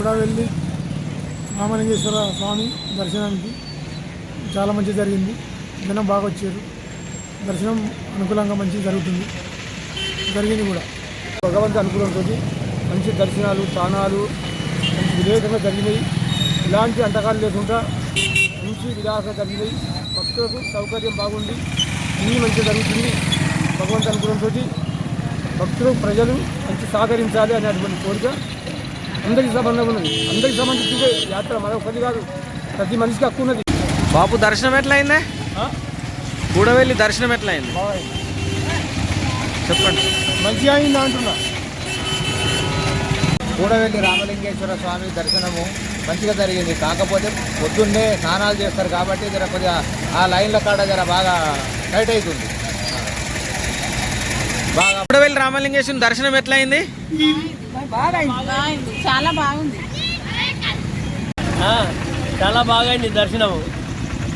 కూడా వెళ్ళి రామలింగేశ్వర స్వామి దర్శనానికి చాలా మంచి జరిగింది. జనం బాగా వచ్చారు. దర్శనం అనుకూలంగా మంచిగా జరుగుతుంది. జరిగింది కూడా. భగవంతు అనుకూలంతో మంచి దర్శనాలు స్థానాలు మంచి వివేకంగా జరిగినాయి. ఇలాంటి అంటకాలు లేకుండా మంచి విలాసంగా జరిగినాయి. భక్తులకు సౌకర్యం బాగుంది. అన్నీ మంచిగా జరుగుతుంది. భగవంతు అనుకూలంతో భక్తులు ప్రజలు మంచి సహకరించాలి అనేటువంటి కోరిక అందరికీ సంబంధం ఉన్నది అందరికీ సంబంధించిందే యాత్ర మరొకటి కాదు. ప్రతి మనిషికి హక్కు ఉన్నది. బాపు దర్శనం ఎట్లా అయిందే కూడవెళ్ళి దర్శనం ఎట్లా అయింది చెప్పండి. మంచిగా అయింది అంటున్నా? కూడవెల్లి రామలింగేశ్వర స్వామి దర్శనము మంచిగా జరిగింది. కాకపోతే పొద్దున్నే స్నానాలు చేస్తారు కాబట్టి జర కొద్దిగా ఆ లైన్ల కాడ జర బాగా టైట్ అవుతుంది బాగా కూడవెళ్ళి రామలింగేశ్వరం దర్శనం ఎట్లా అయింది బాగుంది చాలా బాగుంది. చాలా బాగైంది దర్శనం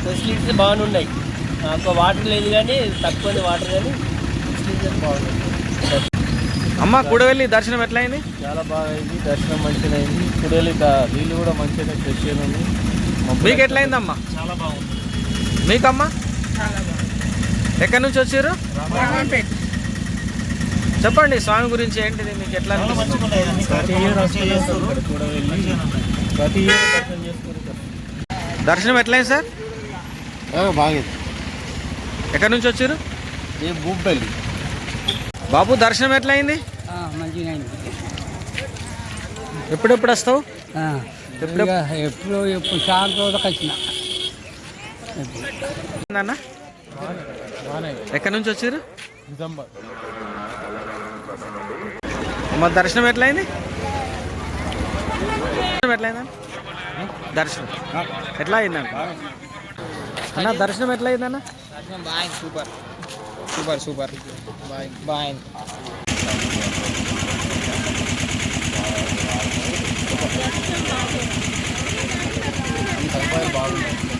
ఫెసిలిటీస్ బాగున్నాయి ఒక వాటర్ లేదు కానీ తక్కువ వాటర్ కానీ ఫెసిలిటీస్ బాగున్నాయి అమ్మ కూడవెళ్ళి దర్శనం ఎట్లా అయింది చాలా బాగా అయింది దర్శనం మంచిగా అయింది. కుడలి నీళ్ళు కూడా మంచిగా ఫ్రెష్ ఉంది మీకు ఎట్లా అయిందమ్మా చాలా బాగుంది. మీకమ్మా? ఎక్కడి నుంచి వచ్చారు? చెప్పండి స్వామి గురించి ఏంటిది మీకు ఎట్లా దర్శనం చేసుకుంటారు దర్శనం ఎట్లా అయింది సార్ బాగుంది. ఎక్కడి నుంచి వచ్చారు? ఈ భూపల్లి బాబు దర్శనం ఎట్లా అయింది మంచిగా అయింది. ఎప్పుడెప్పుడు వస్తావు? ఎప్పుడు ఎప్పుడు ఎప్పుడు శాంతి వచ్చిన. అన్న ఎక్కడి నుంచి వచ్చారు? నిజామాబాద్ మా దర్శనం ఎట్లయింది? దర్శనం ఎట్లయిందా? దర్శనం. ఎట్లా అయిందన్న అన్న? దర్శనం ఎట్లా అయిందన్న దర్శనం బాగా సూపర్. సూపర్ బాయ్ బాయ్ బాగుంది